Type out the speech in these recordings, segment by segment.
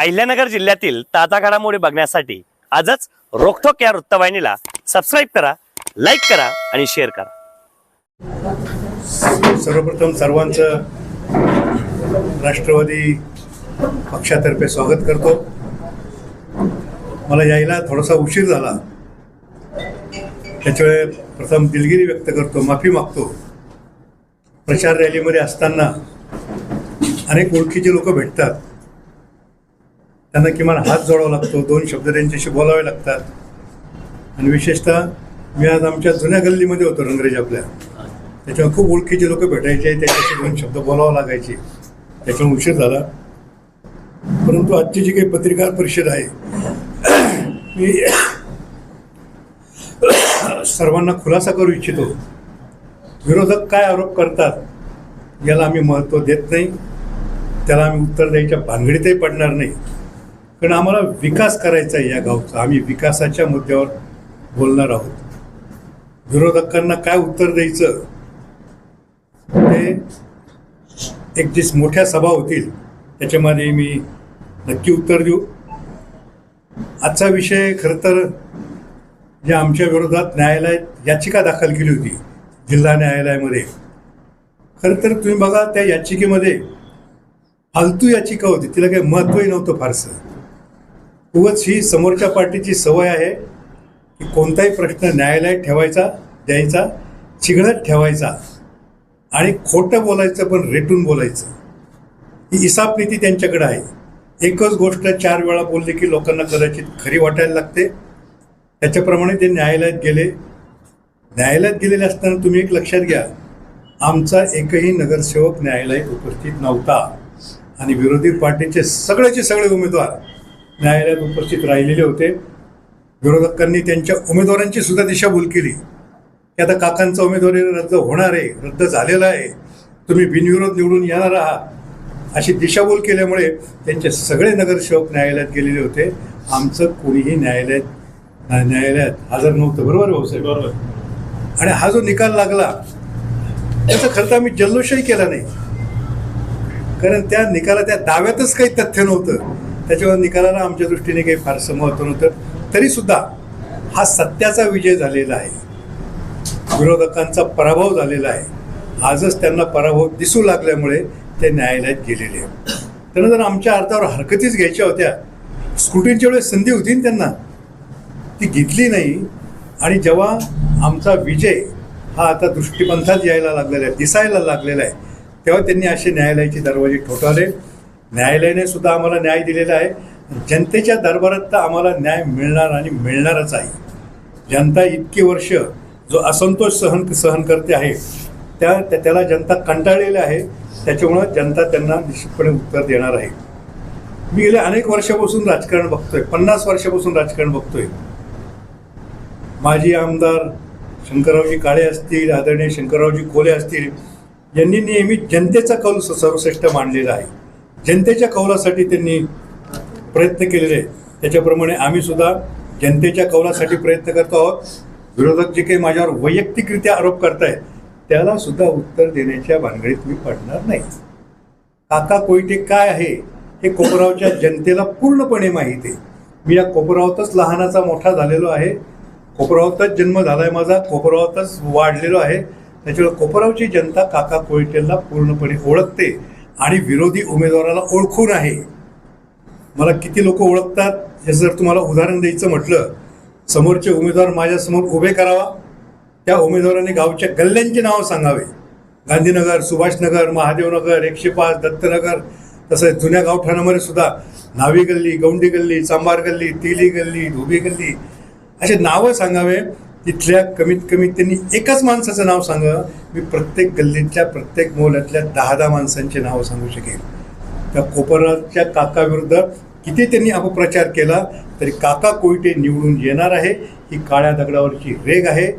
अहिल्यानगर जिल्ह्यातील ताजा घडामोडी बघण्यासाठी आजच रोखोक या वृत्तवाहिनीला सबस्क्राईब करा लाईक करा आणि शेअर करा. सर्वप्रथम सर्वांचं राष्ट्रवादी पक्षातर्फे स्वागत करतो. मला यायला थोडासा उशीर झाला. त्याच्यामुळे प्रथम दिलगिरी व्यक्त करतो माफी मागतो. प्रचार रॅलीमध्ये असताना अनेक ओळखीचे लोक भेटतात. त्यांना किमान हात जोडावा लागतो दोन शब्द त्यांच्याशी बोलावे लागतात. आणि विशेषतः मी आज आमच्या जुन्या गल्लीमध्ये होतो रंगरेज आपल्या. त्याच्यावर खूप ओळखीचे लोक भेटायचे त्याच्याशी दोन शब्द बोलावं लागायचे. त्याच्यामुळे उशीर झाला. परंतु आजची जी काही पत्रकार परिषद आहे मी सर्वांना खुलासा करू इच्छितो. विरोधक काय आरोप करतात याला आम्ही महत्त्व देत नाही. त्याला आम्ही उत्तर द्यायच्या भानगडीतही पडणार नाही. कारण आम्हाला विकास करायचा आहे या गावचा. आम्ही विकासाच्या मुद्द्यावर बोलणार आहोत. विरोधकांना काय उत्तर द्यायचं? ते एक जी मोठ्या सभा होतील त्याच्यामध्ये मी नक्की उत्तर देऊ. आजचा विषय खरं तर जे आमच्या विरोधात न्यायालयात याचिका दाखल केली होती जिल्हा न्यायालयामध्ये. खरं तर तुम्ही बघा त्या याचिकेमध्ये फालतू याचिका होती. तिला काही महत्त्वही नव्हतं फारसं. उगच ही समोरच्या पार्टीची सवय आहे की कोणताही प्रश्न न्यायालयात ठेवायचा द्यायचा चिघळत ठेवायचा आणि खोटं बोलायचं पण रेटून बोलायचं. ही इसापनीती त्यांच्याकडं त्यांच्याकडे आहे. एकच गोष्ट चार वेळा बोलली की लोकांना कदाचित खरी वाटायला लागते. त्याच्याप्रमाणे ते न्यायालयात गेले. न्यायालयात गेलेले असताना तुम्ही एक लक्षात घ्या आमचा एकही नगरसेवक न्यायालयात उपस्थित नव्हता आणि विरोधी पार्टीचे सगळेचे सगळे उमेदवार न्यायालयात उपस्थित राहिलेले होते. विरोधकांनी त्यांच्या उमेदवारांची सुद्धा दिशाभूल केली. की आता काकांचा उमेदवारी रद्द होणार आहे रद्द झालेला आहे. तुम्ही बिनविरोध निवडून येणार आहात. अशी दिशाभूल केल्यामुळे त्यांचे सगळे नगरसेवक न्यायालयात गेलेले होते. आमचं कोणीही न्यायालयात न्यायालयात हजर नव्हतं. बरोबर भाऊसाहेब बरोबर. आणि हा जो निकाल लागला त्याचा खर्च आम्ही जल्लोषही केला नाही. कारण त्या निकाला त्या दाव्यातच काही तथ्य नव्हतं. त्याच्यावर निकालाला आमच्या दृष्टीने काही फारसं महत्त्व नव्हतं. तरीसुद्धा हा सत्याचा विजय झालेला आहे. विरोधकांचा पराभव झालेला आहे. आजच त्यांना पराभव दिसू लागल्यामुळे ते न्यायालयात गेलेले आहेत. त्यांना जर आमच्या अर्थावर हरकतीच घ्यायच्या होत्या. स्कूटींच्या वेळेस संधी होती ना त्यांना. ती घेतली नाही. आणि जेव्हा आमचा विजय हा आता दृष्टिपंथात यायला लागलेला आहे दिसायला लागलेला आहे तेव्हा त्यांनी असे न्यायालयाचे दरवाजे ठोठावले. न्यायालयाने सुद्धा आम्हाला न्याय दिलेला आहे. जनतेच्या दरबारात तर आम्हाला न्याय मिळणार आणि मिळणारच आहे. जनता इतकी वर्ष जो असंतोष सहन सहन करते आहे त्या त्याला जनता कंटाळलेली आहे. त्याच्यामुळं जनता त्यांना निश्चितपणे उत्तर देणार आहे. मी गेल्या अनेक वर्षापासून राजकारण बघतोय. पन्नास वर्षापासून राजकारण बघतोय. माजी आमदार शंकररावजी काळे असतील आदरणीय शंकररावजी कोले असतील यांनी नेहमी जनतेचा कौल स- सर्वश्रेष्ठ मांडलेला आहे. जनतेच्या कौलासाठी त्यांनी प्रयत्न केलेले आहेत. त्याच्याप्रमाणे आम्ही सुद्धा जनतेच्या कौलासाठी प्रयत्न करतो आहोत. विरोधक जे काही माझ्यावर वैयक्तिकरित्या आरोप करतायत त्याला सुद्धा उत्तर देण्याच्या भानगडीत मी पडणार नाही. काका कोयटे काय आहे हे कोपरावच्या जनतेला पूर्णपणे माहीत आहे. मी या कोपरावतच लहानाचा मोठा झालेलो आहे. कोपरावतच जन्म झालाय माझा कोपरावतच वाढलेलो आहे. त्याच्यामुळे कोपरावची जनता काका कोयटेला पूर्णपणे ओळखते. आणि विरोधी उमेदवाराला ओळखून आहे. मला किती लोक ओळखतात हे जर तुम्हाला उदाहरण द्यायचं म्हटलं समोरचे उमेदवार माझ्यासमोर उभे करावा त्या उमेदवाराने गावच्या गल्ल्यांची नावं सांगावे. गांधीनगर सुभाषनगर महादेवनगर एकशे पाच दत्तनगर तसंच जुन्या गावठाणामध्ये सुद्धा नावी गल्ली गौंडी गल्ली चांबार गल्ली तेली गल्ली धोबी गल्ली असे नावं सांगावे. तिथल्या कमीत कमी त्यांनी एकाच माणसाचं नाव सांगा. मी प्रत्येक गल्लीतल्या प्रत्येक मोहल्यातल्या दहा दहा माणसांचे नावं सांगू शकेल त्या कोपराच्या काकाविरुद्ध किती त्यांनी अपप्रचार केला तरी काका कोयटे निवडून येणार आहे ही काळ्या दगडावरची रेग आहे.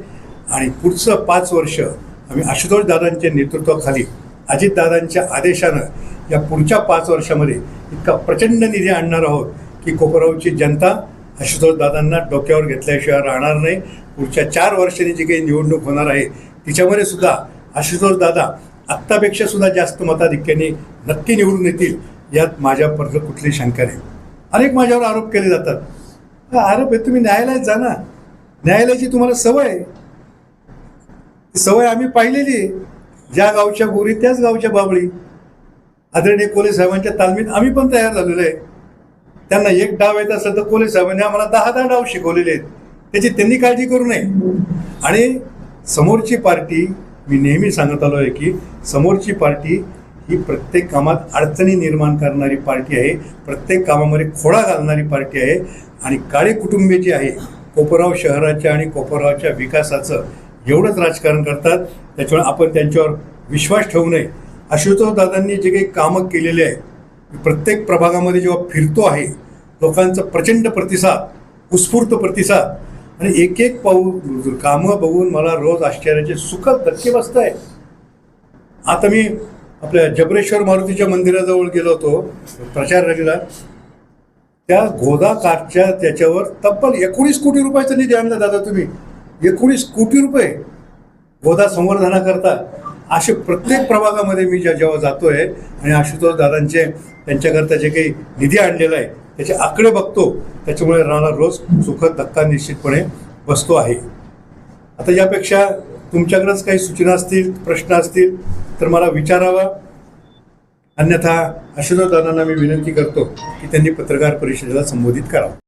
आणि पुढचं पाच वर्ष आम्ही आशुतोष दादांच्या नेतृत्वाखाली अजितदादांच्या आदेशानं या पुढच्या पाच वर्षामध्ये इतका प्रचंड निधी आणणार आहोत की कोपरावची जनता आशुतोष दादांना डोक्यावर घेतल्याशिवाय राहणार नाही. पुढच्या चार वर्षांनी जी काही निवडणूक होणार आहे तिच्यामध्ये सुद्धा आशुतोष दादा आत्तापेक्षा सुद्धा जास्त मताधिक्याने नक्की निवडून येतील यात माझ्या पर्ज कुठली शंका नाही. अनेक माझ्यावर आरोप केले जातात. हा आरोप आहे तुम्ही न्यायालयात जा ना. न्यायालयाची तुम्हाला सवय आहे. ती सवय आम्ही पाहिलेली आहे. ज्या गावच्या गोरी त्याच गावच्या बाबळी. आदरणीय कोले साहेबांच्या तालमीत आम्ही पण तयार झालेलो आहे. त्यांना एक डाव येत असेल तर कोले साहेबांनी आम्हाला दहा दहा डाव शिकवलेले आहेत. त्याची त्यांनी काळजी करू नये. आणि समोरची पार्टी मी नेहमी सांगत आलो आहे की समोरची पार्टी ही प्रत्येक कामात अडचणी निर्माण करणारी पार्टी आहे प्रत्येक कामामध्ये खोडा घालणारी पार्टी आहे. आणि काळे कुटुंबे जी आहे कोपराव शहराच्या आणि कोपरावच्या विकासाचं एवढंच राजकारण करतात. त्याच्यामुळे आपण त्यांच्यावर विश्वास ठेवू नये. आशुतोष दादांनी जे काही कामं केलेले आहे प्रत्येक प्रभागामध्ये जेव्हा फिरतो आहे लोकांचा प्रचंड प्रतिसाद उत्स्फूर्त प्रतिसाद. आणि एक एक पाऊ कामं बघून मला रोज आश्चर्याचे सुखद धक्के बसत आहे आता मी आपल्या जबरेश्वर मारुतीच्या मंदिराजवळ गेलो होतो प्रचार रंगला त्या गोदा काठच्या त्याच्यावर तब्बल एकोणीस कोटी रुपयाचा निधी आणला दादा तुम्ही. एकोणीस कोटी रुपये गोदा संवर्धनाकरता. असे प्रत्येक प्रभागामध्ये मी ज्या जेव्हा जातोय आणि आशुतोष दादांचे त्यांच्याकरता जे काही निधी आणलेला आहे त्याचे आकडे बघतो त्याच्यामुळे मला रोज सुखद धक्का निश्चितपणे बसतो आहे. आता यापेक्षा तुमच्याकडंच काही सूचना असतील प्रश्न असतील तर मला विचारावा. अन्यथा आशुतोष दादांना मी विनंती करतो की त्यांनी पत्रकार परिषदेला संबोधित करावं.